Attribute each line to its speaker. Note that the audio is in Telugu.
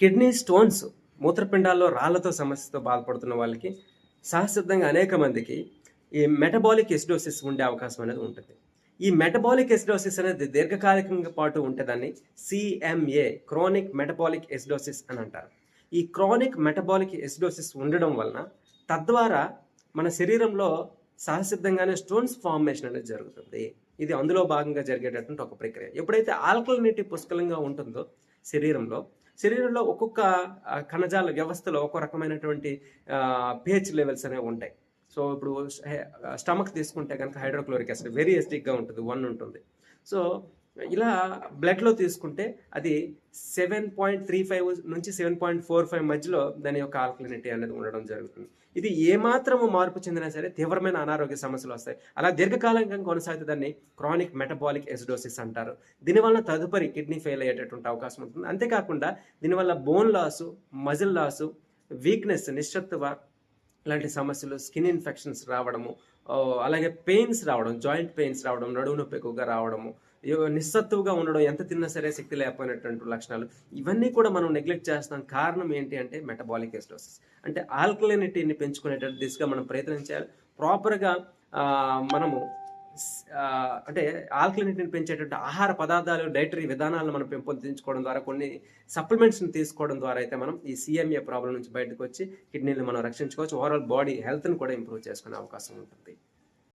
Speaker 1: కిడ్నీ స్టోన్స్ మూత్రపిండాల్లో రాళ్ళతో సమస్యతో బాధపడుతున్న వాళ్ళకి సహసిద్ధంగా అనేక మందికి ఈ మెటబాలిక్ ఎసిడోసిస్ ఉండే అవకాశం అనేది ఉంటుంది. ఈ మెటబాలిక్ ఎసిడోసిస్ అనేది దీర్ఘకాలికంగా పాటు ఉంటుందని సిఎంఏ క్రానిక్ మెటబాలిక్ ఎసిడోసిస్ అని అంటారు. ఈ క్రానిక్ మెటబాలిక్ ఎసిడోసిస్ ఉండడం వలన తద్వారా మన శరీరంలో సహసిద్ధంగానే స్టోన్స్ ఫార్మేషన్ అనేది జరుగుతుంది. ఇది అందులో భాగంగా జరిగేటటువంటి ఒక ప్రక్రియ. ఎప్పుడైతే ఆల్కలినిటీ పుష్కలంగా ఉంటుందో శరీరంలో శరీరంలో ఒక్కొక్క కణజాల వ్యవస్థలో ఒక్కో రకమైనటువంటి పిహెచ్ లెవెల్స్ అనేవి ఉంటాయి. సో ఇప్పుడు స్టమక్ తీసుకుంటే కనుక హైడ్రోక్లోరిక్ యాసిడ్ వెరీ ఎస్టిక్గా ఉంటుంది వన్ ఉంటుంది. సో ఇలా బ్లడ్లో తీసుకుంటే అది సెవెన్ పాయింట్ త్రీ ఫైవ్ నుంచి సెవెన్ పాయింట్ ఫోర్ ఫైవ్ మధ్యలో దాని యొక్క ఆల్కలినిటీ అనేది ఉండడం జరుగుతుంది. ఇది ఏమాత్రము మార్పు చెందినా సరే తీవ్రమైన అనారోగ్య సమస్యలు వస్తాయి. అలా దీర్ఘకాలంగా కొనసాగితే దాన్ని క్రానిక్ మెటబాలిక్ ఎసిడోసిస్ అంటారు. దీనివల్ల తదుపరి కిడ్నీ ఫెయిల్ అయ్యేటటువంటి అవకాశం ఉంటుంది. అంతేకాకుండా దీనివల్ల bone loss muscle loss weakness నిశ్చత్వ ఇలాంటి సమస్యలు స్కిన్ ఇన్ఫెక్షన్స్ రావడము అలాగే పెయిన్స్ రావడం జాయింట్ పెయిన్స్ రావడం నడువు నొప్పి ఎక్కువగా రావడము నిస్సత్తువుగా ఉండడం ఎంత తిన్నా సరే శక్తి లేకపోయినటువంటి లక్షణాలు ఇవన్నీ కూడా మనం నెగ్లెక్ట్ చేస్తాం. కారణం ఏంటి అంటే మెటబాలిక్ ఎస్టోసిస్. అంటే ఆల్కలినిటీని పెంచుకునేటట్టు దిశగా మనం ప్రయత్నం చేయాలి. ప్రాపర్గా మనము అంటే ఆల్కలినిటీని పెంచేటట్టు ఆహార పదార్థాలు డైటరీ విధానాలను మనం పెంపొందించుకోవడం ద్వారా కొన్ని సప్లిమెంట్స్ని తీసుకోవడం ద్వారా అయితే మనం ఈ సిఎంఏ ప్రాబ్లం నుంచి బయటకు వచ్చి కిడ్నీని మనం రక్షించుకోవచ్చు. ఓవరాల్ బాడీ హెల్త్ని కూడా ఇంప్రూవ్ చేసుకునే అవకాశం ఉంటుంది.